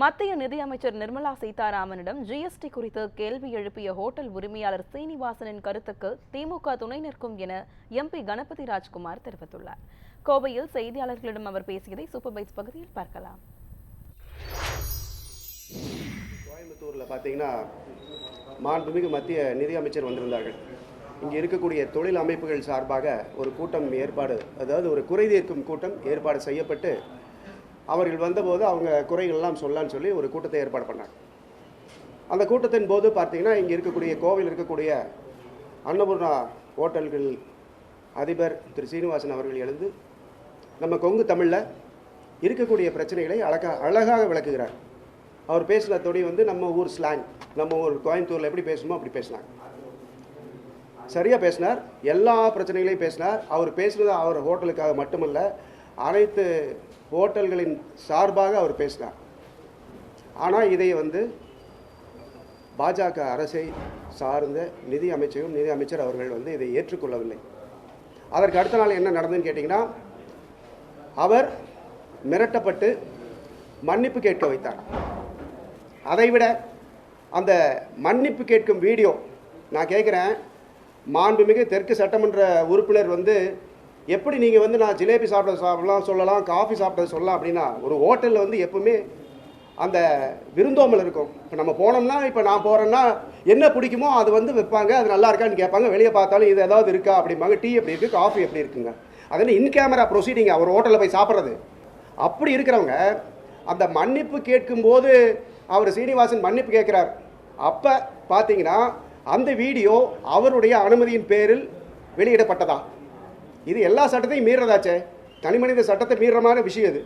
மத்திய நிதியமைச்சர் நிர்மலா சீதாராமனிடம் ஜிஎஸ்டி குறித்து கேள்வி எழுப்பிய ஹோட்டல் உரிமையாளர் சீனிவாசனின் கருத்துக்கு திமுக துணை நிற்கும் என எம்பி கணபதி ராஜ்குமார் தெரிவித்துள்ளார். கோவையில் செய்தியாளர்களிடம் அவர் பேசியதை சூப்பர்வைஸ் பகுதியில் பார்க்கலாம். கோயம்புத்தூரில் பார்த்தீங்கன்னா மாண்புமிகு மத்திய நிதியமைச்சர் வந்திருந்தார்கள். இங்கே இருக்கக்கூடிய தொழில் அமைப்புகள் சார்பாக ஒரு கூட்டம் ஏற்பாடு அதாவது ஒரு குறை தீர்க்கும் கூட்டம் ஏற்பாடு செய்யப்பட்டு அவர்கள் வந்தபோது அவங்க குறைகள்லாம் சொல்லலான்னு சொல்லி ஒரு கூட்டத்தை ஏற்பாடு பண்ணாங்க. அந்த கூட்டத்தின் போது பார்த்தீங்கன்னா இங்கே இருக்கக்கூடிய கோவில் இருக்கக்கூடிய அன்னபூர்ணா ஹோட்டல்கள் அதிபர் திரு சீனிவாசன் அவர்கள் எழுந்து நம்ம கொங்கு தமிழில் இருக்கக்கூடிய பிரச்சனைகளை அழகா அழகாக விளக்குகிறார். அவர் பேசின தொடி வந்து நம்ம ஊர் ஸ்லாங் நம்ம ஊர் கோயம்புத்தூரில் எப்படி பேசணுமோ அப்படி பேசினாங்க. சரியாக பேசினார் எல்லா பிரச்சனைகளையும் பேசினார். அவர் பேசுனது அவர் ஹோட்டலுக்காக மட்டுமல்ல அனைத்து ஹோட்டல்களின் சார்பாக அவர் பேசினார். ஆனால் இதை வந்து பாஜக அரசை சார்ந்த நிதி அமைச்சரும் நிதி அமைச்சர் அவர்கள் வந்து இதை ஏற்றுக்கொள்ளவில்லை. அதற்கு அடுத்த நாள் என்ன நடந்ததுன்னு கேட்டிங்கன்னா அவர் மிரட்டப்பட்டு மன்னிப்பு கேட்க வைத்தார். அதைவிட அந்த மன்னிப்பு கேட்கும் வீடியோ நான் கேட்குறேன் மாண்புமிகு தெற்கு சட்டமன்ற உறுப்பினர் வந்து எப்படி நீங்கள் வந்து நான் ஜிலேபி சாப்பிட சாப்பிடலாம் சொல்லலாம் காஃபி சாப்பிட சொல்லலாம் அப்படின்னா ஒரு ஹோட்டலில் வந்து எப்பவுமே அந்த விருந்தோம்பல் இருக்கும். இப்போ நம்ம போனோம்னா இப்போ நான் போகிறேன்னா என்ன பிடிக்குமோ அது வந்து வைப்பாங்க அது நல்லா இருக்கான்னு கேட்பாங்க. வெளியே பார்த்தாலும் இது ஏதாவது இருக்கா அப்படிம்பாங்க. டீ எப்படி இருக்குது காஃபி எப்படி இருக்குங்க. அதில் இன் கேமரா ப்ரொசீடிங் அவர் ஹோட்டலில் போய் சாப்பிட்றது. அப்படி இருக்கிறவங்க அந்த மன்னிப்பு கேட்கும்போது அவர் சீனிவாசன் மன்னிப்பு கேட்குறார். அப்போ பார்த்தீங்கன்னா அந்த வீடியோ அவருடைய அனுமதியின் பேரில் வெளியிடப்பட்டதா? இது எல்லா சட்டத்தையும் மீறதாச்சே? தனிமனித சட்டத்தை மீறுற மாதிரி விஷயம் இது.